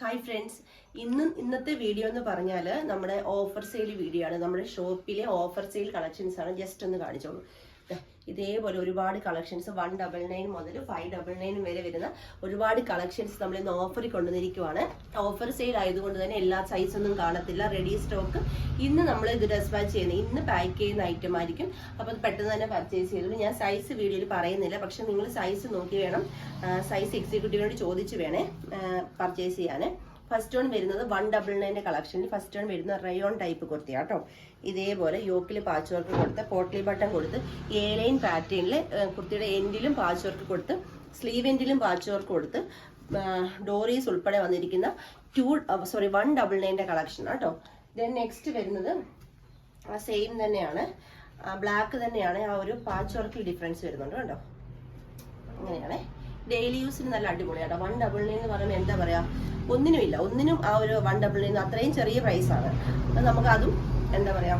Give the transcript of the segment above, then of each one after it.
Hi friends ഇന്ന് ഇന്നത്തെ video എന്ന് പറഞ്ഞാൽ നമ്മുടെ ഓഫർ സെയിൽ വീഡിയോ ആണ്. നമ്മുടെ ഷോപ്പിലെ ഓഫർ സെയിൽ കളക്ഷൻസ് ആണ്. ജസ്റ്റ് ഒന്ന് കാണിച്ചോളൂ. ഇതേപോലെ ഒരുപാട് കളക്ഷൻസ് വൺ ഡബിൾ നയൻ മുതൽ ഫൈവ് ഡബിൾ നയൻ വരെ വരുന്ന ഒരുപാട് കളക്ഷൻസ് നമ്മൾ ഇന്ന് ഓഫറിൽ കൊണ്ടുവന്നിരിക്കുവാണ്. ഓഫർ സെയിൽ ആയതുകൊണ്ട് തന്നെ എല്ലാ സൈസൊന്നും കാണത്തില്ല. റെഡി സ്റ്റോക്ക് ഇന്ന് നമ്മൾ ഇത് ഡെസ്പാച്ച് ചെയ്യുന്നത് ഇന്ന് പാക്ക് ചെയ്യുന്ന ഐറ്റം ആയിരിക്കും. അപ്പോൾ അത് പെട്ടെന്ന് തന്നെ പർച്ചേസ് ചെയ്തോളൂ ഞാൻ സൈസ് വീഡിയോയിൽ പറയുന്നില്ല. പക്ഷെ നിങ്ങൾ സൈസ് നോക്കി വേണം സൈസ് എക്സിക്യൂട്ടീവിനോട് ചോദിച്ചു വേണേ പർച്ചേസ് ചെയ്യാൻ ഫസ്റ്റ് ടേൺ വരുന്നത് വൺ ഡബിൾ നയന്റെ കളക്ഷനിൽ ഫസ്റ്റ് ടേൺ വരുന്ന റയോൺ ടൈപ്പ് കുർത്തിയാണ് കേട്ടോ. ഇതേപോലെ യോക്കിൽ പാച്ച് വർക്ക് കൊടുത്ത് പോട്ട്ലി ബട്ടൺ കൊടുത്ത് ഏലൈൻ ലൈൻ പാറ്റേണിൽ കുർത്തിയുടെ എൻഡിലും പാച്ച് വർക്ക് കൊടുത്ത് സ്ലീവ് എൻഡിലും പാച്ച് വർക്ക് കൊടുത്ത് ഡോറീസ് ഉൾപ്പെടെ വന്നിരിക്കുന്ന ടു സോറി വൺ ഡബിൾ നയന്റെ കളക്ഷൻ കേട്ടോ. ദെൻ നെക്സ്റ്റ് വരുന്നത് സെയിം തന്നെയാണ്. ബ്ലാക്ക് തന്നെയാണ്. ആ ഒരു പാച്ച് വർക്കിൽ ഡിഫറൻസ് വരുന്നുണ്ട് കേട്ടോ. അങ്ങനെയാണേ. ഡെയിലി യൂസിന് നല്ല അടിപൊളിയാണ് വൺ ഡബിൾ നയൻ എന്ന് പറയുമ്പോൾ എന്താ പറയാ? ഒന്നിനുമില്ല. ഒന്നിനും ആ ഒരു വൺ ഡബിൾ നയൻ അത്രയും ചെറിയ പ്രൈസ് ആണ്. അപ്പം നമുക്ക് അതും എന്താ പറയാ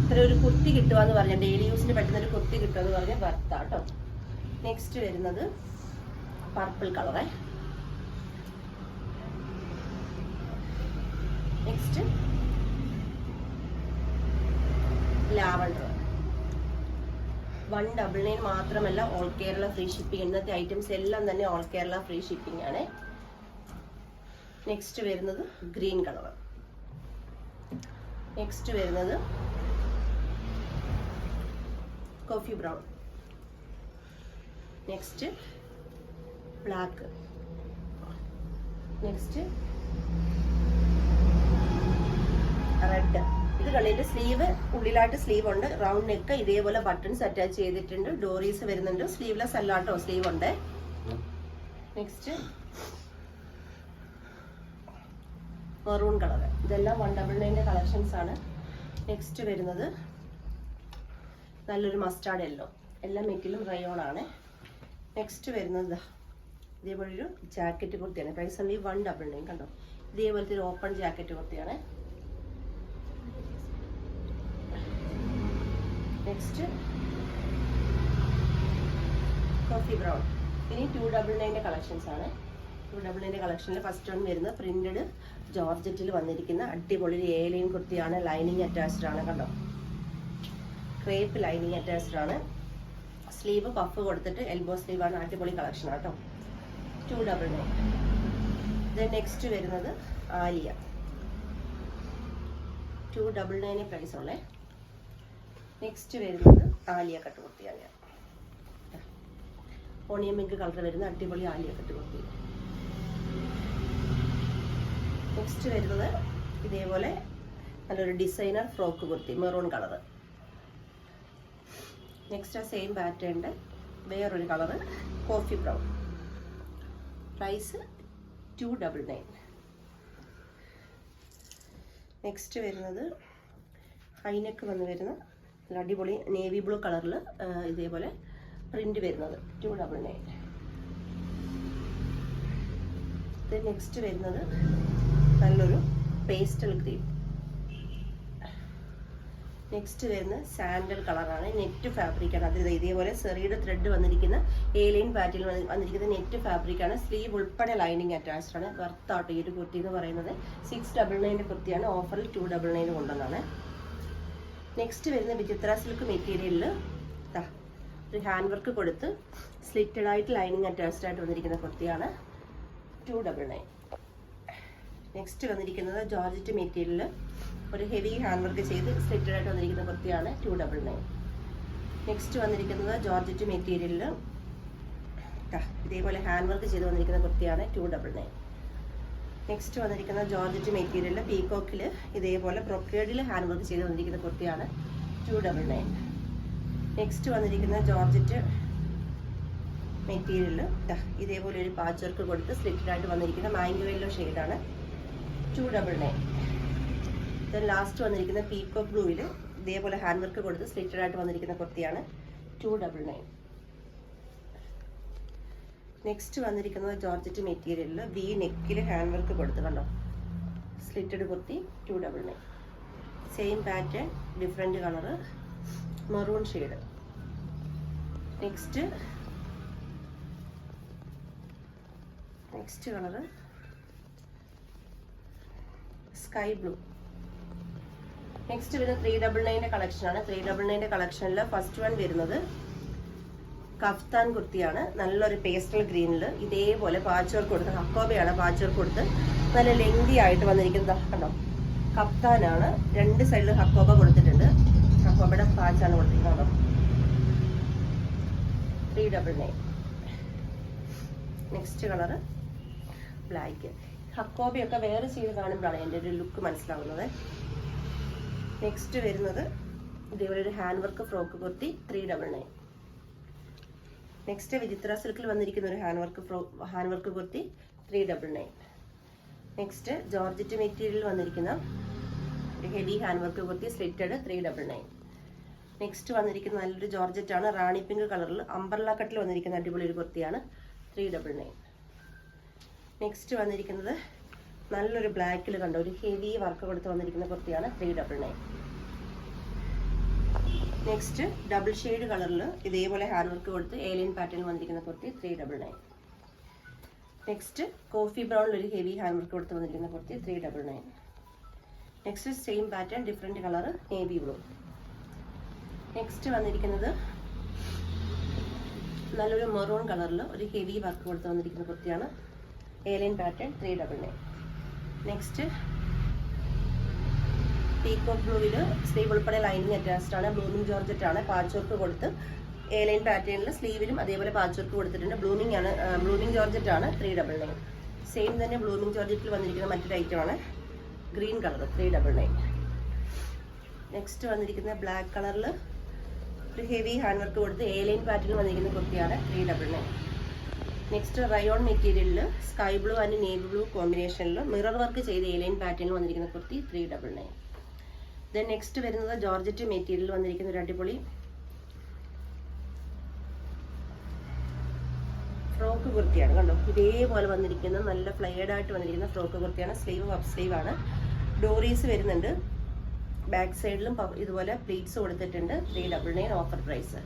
ഇത്ര ഒരു കുർത്തി കിട്ടുക എന്ന് പറഞ്ഞാൽ ഡെയിലി യൂസിന് പറ്റുന്ന ഒരു കുർത്തി കിട്ടുക എന്ന് പറഞ്ഞാൽ വർത്താ കേട്ടോ നെക്സ്റ്റ് വരുന്നത് purple കളറേ next lavender one double nine മാത്രമല്ല ഓൾ കേരള ഫ്രീ ഷിപ്പിംഗ് ഇന്നത്തെ ഐറ്റംസ് എല്ലാം തന്നെ ഓൾ കേരള ഫ്രീ ഷിപ്പിംഗ് ആണ്. നെക്സ്റ്റ് വരുന്നത് ഗ്രീൻ കളർ നെക്സ്റ്റ് വരുന്നത് coffee brown next black next red ഇത് കളിയുടെ സ്ലീവ് ഉള്ളിലായിട്ട് സ്ലീവ് ഉണ്ട്. റൗണ്ട് നെക്ക് ഇതേപോലെ ബട്ടൺസ് അറ്റാച്ച് ചെയ്തിട്ടുണ്ട്. ഡോറീസ് വരുന്നുണ്ട്. സ്ലീവ്ലെസ് അല്ലാട്ടോ സ്ലീവ് ഉണ്ട്. നെക്സ്റ്റ് മെറൂൺ കളർ ഇതെല്ലാം വൺ ഡബിൾ നയന്റെ കളക്ഷൻസ് ആണ്. നെക്സ്റ്റ് വരുന്നത് നല്ലൊരു മസ്റ്റാർഡ് യെല്ലോ എല്ലാ മെറ്റിലും റയോൺ ആണ്. നെക്സ്റ്റ് വരുന്നത് ഇതേപോലെ ഒരു ജാക്കറ്റ് കുർത്തിയാണ്. Price only one double nine കണ്ടോ? ഇതേപോലത്തെ ഒരു ഓപ്പൺ ജാക്കറ്റ് കുർത്തിയാണ്. നെക്സ്റ്റ് കോഫി ബ്രൗൺ ഇനി ടു ഡബിൾ നയന്റെ കളക്ഷൻസ് ആണ്. ടു ഡബിൾ നയന്റെ കളക്ഷനിൽ ഫസ്റ്റ് വൺ വരുന്നത് പ്രിന്റഡ് ജോർജറ്റിൽ വന്നിരിക്കുന്ന അടിപൊളി ഏലയും കുർത്തിയാണ് ലൈനിങ് അറ്റാച്ച്ഡ് ആണ് കണ്ടോ? ക്രേപ്പ് ലൈനിങ് അറ്റാച്ച്ഡ് ആണ്. സ്ലീവ് പഫ് കൊടുത്തിട്ട് എൽബോ സ്ലീവ് ആണ് അടിപൊളി കളക്ഷൻ കേട്ടോ. ടു ഡബിൾ നയൻ നെക്സ്റ്റ് വരുന്നത് ആലിയ. ടു ഡബിൾ നയന് പ്രൈസ് ഉള്ളേ. നെക്സ്റ്റ് വരുന്നത് ആലിയ കട്ട് കുർത്തിയാണ്. ഓണിയൻ മിങ്ക് കളർ വരുന്ന അടിപൊളി ആലിയ കട്ട് കുർത്തി. നെക്സ്റ്റ് വരുന്നത് ഇതേപോലെ നല്ലൊരു designer frock kurti maroon colour next ആ സെയിം പാറ്റേണിന്റെ വേറൊരു colour coffee brown price two double nine next വരുന്നത് ഹൈനെക്ക് വന്ന് വരുന്ന നല്ല അടിപൊളി നേവി ബ്ലൂ കളറിൽ ഇതേപോലെ പ്രിന്റ് വരുന്നത് ടു ഡബിൾ നയൻ ഇത് നെക്സ്റ്റ് വരുന്നത് നല്ലൊരു പേസ്റ്റൽ ഗ്രീൻ നെക്സ്റ്റ് വരുന്ന സാൻഡൽ കളറാണ് നെറ്റ് ഫാബ്രിക്കാണ് അത് ഇതേപോലെ സെറിയുടെ ത്രെഡ് വന്നിരിക്കുന്ന ഏലിയൻ പാറ്റിൽ വന്നിരിക്കുന്ന നെറ്റ് ഫാബ്രിക്കാണ് സ്ലീവ് ഉൾപ്പെടെ ലൈനിങ് അറ്റാച്ച്ഡ് ആണ്. വർത്ത് വർത്താട്ടോ ഈ ഒരു കുർത്തി എന്ന് പറയുന്നത്. സിക്സ് ഡബിൾ നയന്റെ കുർത്തിയാണ്. ഓഫറിൽ ടു ഡബിൾ നയൻ കൊണ്ടുവന്നാണ് നെക്സ്റ്റ് വരുന്ന വിചിത്ര സിൽക്ക് മെറ്റീരിയലിൽ ഒരു ഹാൻഡ് വർക്ക് കൊടുത്ത് സ്ലിറ്റഡ് ആയിട്ട് ലൈനിങ് അറ്റാച്ച്ഡ് ആയിട്ട് വന്നിരിക്കുന്ന കുർത്തിയാണ്. ടു ഡബിൾ നയൻ നെക്സ്റ്റ് വന്നിരിക്കുന്നത് ജോർജറ്റ് മെറ്റീരിയലിൽ ഒരു ഹെവി ഹാൻഡ് വർക്ക് ചെയ്ത് സ്ലിറ്റഡ് ആയിട്ട് വന്നിരിക്കുന്ന കുർത്തിയാണ് ടു ഡബിൾ നയൻ നെക്സ്റ്റ് വന്നിരിക്കുന്നത് ജോർജറ്റ് മെറ്റീരിയലിൽ ഇതേപോലെ ഹാൻഡ് വർക്ക് ചെയ്ത് വന്നിരിക്കുന്ന കുർത്തിയാണ് ടു ഡബിൾ നയൻ നെക്സ്റ്റ് വന്നിരിക്കുന്ന ജോർജറ്റ് മെറ്റീരിയലിൽ പീകോക്കിൽ ഇതേപോലെ ബ്രൊക്കേഡിൽ ഹാൻഡ് വർക്ക് ചെയ്ത് വന്നിരിക്കുന്ന കുർത്തിയാണ് ടു ഡബിൾ നയൻ നെക്സ്റ്റ് വന്നിരിക്കുന്ന ജോർജറ്റ് മെറ്റീരിയൽ ഇതേപോലെ ഒരു പാച്ച് വർക്ക് കൊടുത്ത് സ്ലിറ്റഡ് ആയിട്ട് വന്നിരിക്കുന്ന മാംഗോ യെല്ലോ ഷെയ്ഡാണ് two double nine. Then last വന്നിരിക്കുന്ന പീക്കോ ബ്ലൂവിൽ ഇതേപോലെ ഹാൻഡ് വർക്ക് കൊടുത്ത് സ്ലിറ്റഡ് ആയിട്ട് വന്നിരിക്കുന്ന കുർത്തിയാണ് ടു ഡബിൾ നയൻ. നെക്സ്റ്റ് വന്നിരിക്കുന്നത് ജോർജറ്റ് മെറ്റീരിയലിൽ വി നെക്കിൽ ഹാൻഡ് വർക്ക് കൊടുത്ത് കണ്ടോ? Slitted kurti two double nine. Same pattern different colour maroon shade next next colour sky blue next വരുന്നത് ത്രീ ഡബിൾ നയന്റെ കളക്ഷനാണ് ത്രീ ഡബിൾ നയന്റെ കളക്ഷനിൽ ഫസ്റ്റ് വൺ വരുന്നത് കഫ്താൻ കുർത്തിയാണ്. നല്ലൊരു പേസ്റ്റൽ ഗ്രീനിൽ ഇതേപോലെ പാച്ചോർ കൊടുത്ത് ഹക്കോബയാണ് പാച്ചോർ കൊടുത്ത് നല്ല ലെങ്തി ആയിട്ട് വന്നിരിക്കുന്നത്. കണ്ടോ? കഫ്താനാണ്. രണ്ട് സൈഡിൽ ഹക്കോബ കൊടുത്തിട്ടുണ്ട്. ഹക്കോബയുടെ പാച്ചാണ് കൊടുത്തിരിക്കുന്നത്. കണ്ടോ? Three double next colour black. ഹക്കോബിയൊക്കെ വേറെ ചെയ്ത് കാണുമ്പോഴാണ് എന്റെ ഒരു ലുക്ക് മനസ്സിലാവുന്നത് നെക്സ്റ്റ് വരുന്നത് ഇതേപോലെ ഒരു hand work frock kurti three double nine next Vichitra സിൽക്കിൽ വന്നിരിക്കുന്ന ഒരു hand work frock hand work kurti three double nine next georgette material വന്നിരിക്കുന്ന ഒരു heavy hand work kurti slitted three double nine next വന്നിരിക്കുന്ന നല്ലൊരു ജോർജറ്റാണ്. റാണി പിങ്ക് കളറിൽ അമ്പർല കട്ടിൽ വന്നിരിക്കുന്ന അടിപൊളി ഒരു കുർത്തിയാണ് ത്രീ ഡബിൾ നയൻ നെക്സ്റ്റ് വന്നിരിക്കുന്നത് നല്ലൊരു ബ്ലാക്കിൽ കണ്ട? ഒരു ഹെവി വർക്ക് കൊടുത്ത് വന്നിരിക്കുന്ന കുർത്തിയാണ് three double nine next double shade കളറിൽ ഇതേപോലെ ഹാൻഡ് വർക്ക് കൊടുത്ത് ഏലിയൻ പാറ്റേൺ വന്നിരിക്കുന്ന kurti three double nine next coffee ബ്രൗണിൽ ഒരു ഹെവി ഹാൻഡ് വർക്ക് കൊടുത്ത് വന്നിരിക്കുന്ന kurti three double nine next same pattern different colour navy blue next വന്നിരിക്കുന്നത് നല്ലൊരു maroon കളറിൽ ഒരു ഹെവി വർക്ക് കൊടുത്ത് വന്നിരിക്കുന്ന കുർത്തിയാണ് A line pattern three double nine next peacock ബ്ലൂവിൽ sleeve ഉൾപ്പെടെ ലൈനിങ് അറ്റാച്ച്ഡ് ആണ് ബ്ലൂമിങ് ജോർജറ്റ് ആണ് പാച്ച് വർക്ക് കൊടുത്ത് എ ലൈൻ പാറ്റേണിൽ സ്ലീവിലും അതേപോലെ പാച്ച് വർക്ക് കൊടുത്തിട്ടുണ്ട്. ബ്ലൂമിങ് ആണ് ബ്ലൂമിങ് ജോർജറ്റ് ആണ് ത്രീ ഡബിൾ നയൻ സെയിം തന്നെ ബ്ലൂമിങ് ജോർജറ്റിൽ വന്നിരിക്കുന്ന മറ്റൊരു ഐറ്റം ആണ് green colour three double nine next വന്നിരിക്കുന്ന ബ്ലാക്ക് കളറിൽ ഒരു ഹെവി ഹാൻഡ് വർക്ക് കൊടുത്ത് എ ലൈൻ പാറ്റേണിൽ വന്നിരിക്കുന്ന കുർത്തിയാണ് three double nine next rayon മെറ്റീരിയലിൽ sky blue and navy blue കോമ്പിനേഷനിൽ മിറർ വർക്ക് ചെയ്ത ഏലൈൻ ലൈൻ പാറ്റേണിൽ വന്നിരിക്കുന്ന kurti three double nine then next വരുന്നത് ജോർജറ്റ് മെറ്റീരിയൽ വന്നിരിക്കുന്ന ഒരു അടിപൊളി ഫ്രോക്ക് കുർത്തിയാണ്. കണ്ടോ? ഇതേപോലെ വന്നിരിക്കുന്ന നല്ല ഫ്ലെയർഡ് ആയിട്ട് വന്നിരിക്കുന്ന ഫ്രോക്ക് കുർത്തിയാണ്. സ്ലീവ് അപ്പ് സ്ലീവ് ആണ്. ഡോറീസ് വരുന്നുണ്ട്. ബാക്ക് സൈഡിലും ഇതുപോലെ പ്ലീറ്റ്സ് കൊടുത്തിട്ടുണ്ട്. Three double nine offer price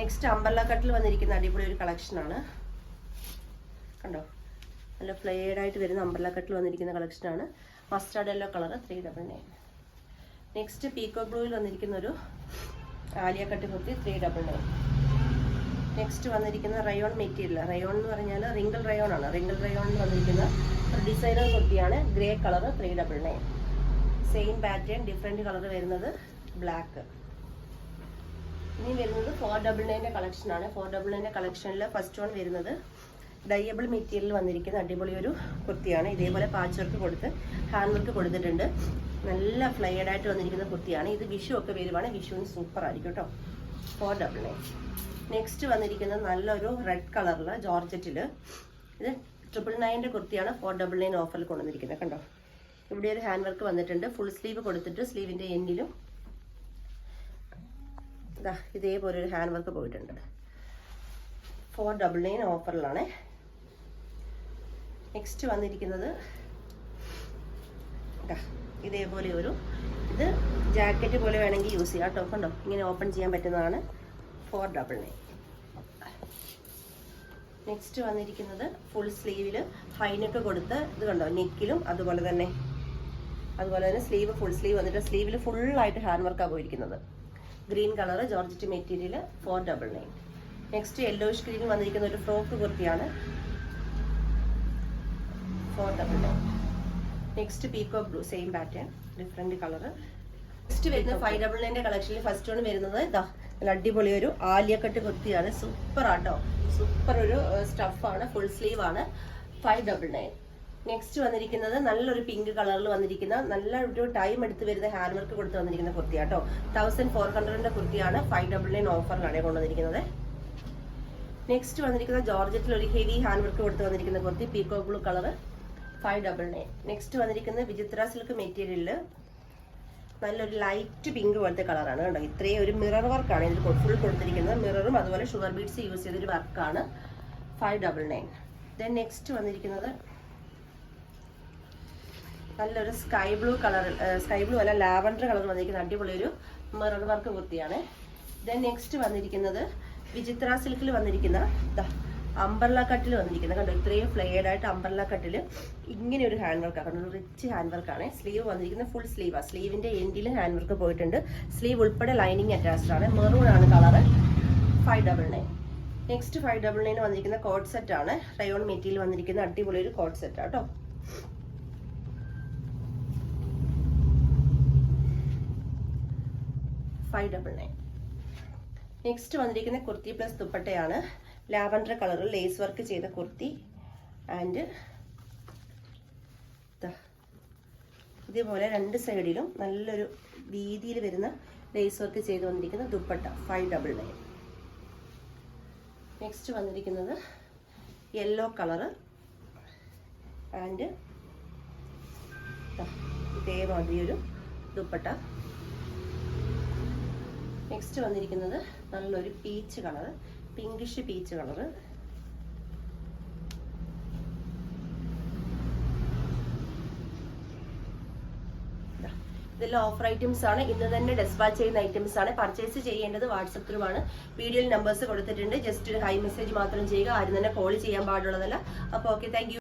next umbrella കട്ടിൽ വന്നിരിക്കുന്ന അടിപൊളി ഒരു കളക്ഷനാണ് കണ്ടോ? നല്ല ഫ്ലെയർഡ് ആയിട്ട് വരുന്ന അമ്പർല കട്ടിൽ വന്നിരിക്കുന്ന കളക്ഷനാണ് mustard yellow colour three double nine next peacock ബ്ലൂവിൽ വന്നിരിക്കുന്ന ഒരു Alia cut kurti three double nine next വന്നിരിക്കുന്ന റയോൺ മെറ്റീരിയൽ റയോൺ എന്ന് പറഞ്ഞാൽ റിങ്കിൾ റയോൺ ആണ്. റിങ്കിൾ റയോണിൽ വന്നിരിക്കുന്ന ഒരു ഡിസൈനർ കുർത്തിയാണ് grey colour three double nine same pattern different colour വരുന്നത് ബ്ലാക്ക് ഇനി വരുന്നത് ഫോർ ഡബിൾ നയന്റെ കളക്ഷനാണ് ഫോർ ഡബിൾ നയന്റെ കളക്ഷനിൽ ഫസ്റ്റ് വൺ വരുന്നത് ഡയബിൾ മെറ്റീരിയൽ വന്നിരിക്കുന്ന അടിപൊളി ഒരു കുർത്തിയാണ്. ഇതേപോലെ പാച്ച് വർക്ക് കൊടുത്ത് ഹാൻഡ് വർക്ക് കൊടുത്തിട്ടുണ്ട്. നല്ല ഫ്ലൈഡ് ആയിട്ട് വന്നിരിക്കുന്ന കുർത്തിയാണ്. ഇത് വിഷു ഒക്കെ വരുവാണ് വിഷുവിന് സൂപ്പർ ആയിരിക്കും കേട്ടോ. ഫോർ ഡബിൾ നയൻ നെക്സ്റ്റ് വന്നിരിക്കുന്നത് നല്ലൊരു റെഡ് കളറിൽ ജോർജറ്റിൽ ഇത് ട്രിപ്പിൾ നയന്റെ കുർത്തിയാണ്. ഫോർ ഡബിൾ നയൻ ഓഫറിൽ കൊണ്ടുവന്നിരിക്കുന്നത് കണ്ടോ? ഇവിടെ ഒരു ഹാൻഡ് വർക്ക് വന്നിട്ടുണ്ട്. ഫുൾ സ്ലീവ് കൊടുത്തിട്ട് സ്ലീവിന്റെ ഇതാ ഇതേപോലെ ഒരു ഹാൻഡ് വർക്ക് പോയിട്ടുണ്ട്. ഫോർ ഡബിൾ നയൻ ഓഫറിലാണ് നെക്സ്റ്റ് വന്നിരിക്കുന്നത് ഇതാ ഇതേപോലെ ഒരു ഇത് ജാക്കറ്റ് പോലെ വേണമെങ്കിൽ യൂസ് ചെയ്യാം. കേട്ടോ കണ്ടോ ഇങ്ങനെ ഓപ്പൺ ചെയ്യാൻ പറ്റുന്നതാണ്. ഫോർ ഡബിൾ നയൻ നെക്സ്റ്റ് വന്നിരിക്കുന്നത് ഫുൾ സ്ലീവിൽ ഹൈനൊക്കെ കൊടുത്ത് ഇത് കണ്ടോ? നെക്കിലും അതുപോലെ തന്നെ. അതുപോലെ തന്നെ സ്ലീവ് ഫുൾ സ്ലീവ് വന്നിട്ട് സ്ലീവിൽ ഫുള്ളായിട്ട് ഹാൻഡ് വർക്കാണ് പോയിരിക്കുന്നത്. Green colour georgette material four double nine next yellowish green വന്നിരിക്കുന്ന ഒരു ഫ്രോക്ക് കുർത്തിയാണ്. Four double nine next peacock blue same pattern different colour next വരുന്ന ഫൈവ് ഡബിൾ നയന്റെ കളക്ഷനിൽ ഫസ്റ്റ് വൺ വരുന്നത് ഇതാ നല്ല അടിപൊളി ഒരു ആലിയക്കെട്ട് കുർത്തിയാണ്. സൂപ്പർ ആട്ടോ. സൂപ്പർ ഒരു സ്റ്റഫാണ് ഫുൾ സ്ലീവ് ആണ് ഫൈവ് ഡബിൾ നയൻ നെക്സ്റ്റ് വന്നിരിക്കുന്നത് നല്ലൊരു പിങ്ക് കളറിൽ വന്നിരിക്കുന്ന നല്ല ഒരു ടൈം എടുത്ത് വരുന്ന ഹാൻഡ് വർക്ക് കൊടുത്ത് വന്നിരിക്കുന്ന കുർത്തി കേട്ടോ തൗസൻഡ് ഫോർ ഹൺഡ്രഡിന്റെ കുർത്തിയാണ് ഫൈവ് ഡബിൾ നയൻ ഓഫറിലാണ് കൊണ്ടുവന്നിരിക്കുന്നത്. നെക്സ്റ്റ് വന്നിരിക്കുന്ന ജോർജറ്റിൽ ഒരു ഹെവി ഹാൻഡ് വർക്ക് കൊടുത്ത് വന്നിരിക്കുന്ന kurti peacock blue colour five double nine next വന്നിരിക്കുന്നത് വിചിത്ര സിൽക്ക് മെറ്റീരിയലിൽ നല്ലൊരു ലൈറ്റ് പിങ്ക് പോലത്തെ കളറാണ് കണ്ടോ? ഇത്രയും ഒരു മിറർ വർക്കാണ് ഇതിൽ ഫുൾ കൊടുത്തിരിക്കുന്നത് മിററും അതുപോലെ ഷുഗർ ബീഡ്സ് യൂസ് ചെയ്തൊരു വർക്കാണ് five double nine then next വന്നിരിക്കുന്നത് നല്ലൊരു sky blue colour sky blue അല്ല ലാവൻഡർ കളർ വന്നിരിക്കുന്ന അടിപൊളി ഒരു മിറർ വർക്ക് കുർത്തിയാണ്. ദെൻ നെക്സ്റ്റ് വന്നിരിക്കുന്നത് വിചിത്ര സിൽക്കിൽ വന്നിരിക്കുന്ന അമ്പർല കട്ടിൽ വന്നിരിക്കുന്നത്. കണ്ടോ ഇത്രയും ഫ്ലെയർഡ് ആയിട്ട് അമ്പർല കട്ടിൽ ഇങ്ങനെ ഒരു ഹാൻഡ് വർക്ക് കണ്ടോ റിച്ച് ഹാൻഡ് വർക്കാണ് സ്ലീവ് വന്നിരിക്കുന്നത് ഫുൾ സ്ലീവ് ആണ് സ്ലീവിന്റെ എൻഡിൽ ഹാൻഡ് വർക്ക് പോയിട്ടുണ്ട്. സ്ലീവ് ഉൾപ്പെടെ ലൈനിങ് അറ്റാച്ച്ഡ് ആണ്. മെറൂൺ ആണ് colour five double nine next five double nine വന്നിരിക്കുന്ന കോഡ് സെറ്റ് ആണ്. റയോൺ മെറ്റീരിയൽ വന്നിരിക്കുന്ന അടിപൊളി ഒരു കോഡ് സെറ്റ് ആട്ടോ ഫൈവ് ഡബിൾ നയൻ നെക്സ്റ്റ് വന്നിരിക്കുന്ന കുർത്തി പ്ലസ് ദുപ്പട്ടയാണ്. ലാവൻഡർ കളറിൽ ലേസ് വർക്ക് ചെയ്ത കുർത്തി. ആൻഡ് ഇതേപോലെ രണ്ട് സൈഡിലും നല്ലൊരു വീതിയിൽ വരുന്ന ലേസ് വർക്ക് ചെയ്ത് വന്നിരിക്കുന്ന dupatta five double nine next വന്നിരിക്കുന്നത് യെല്ലോ കളറ് ആൻഡ് ഇതേമാതിരി ഒരു ദുപ്പട്ട. നെക്സ്റ്റ് വന്നിരിക്കുന്നത് നല്ലൊരു peach colour pinkish peach colour ഇതെല്ലാം ഓഫർ ഐറ്റംസ് ആണ്. ഇന്ന് തന്നെ ഡെസ്പാച്ച് ചെയ്യുന്ന ഐറ്റംസ് ആണ്. പർച്ചേസ് ചെയ്യേണ്ടത് വാട്സപ്പ് ആണ് വീഡിയോയിൽ നമ്പേഴ്സ് കൊടുത്തിട്ടുണ്ട്. ജസ്റ്റ് ഒരു ഹൈ മെസ്സേജ് മാത്രം ചെയ്യുക. ആരും തന്നെ കോൾ ചെയ്യാൻ പാടുള്ളതല്ല. അപ്പോൾ ഓക്കെ താങ്ക്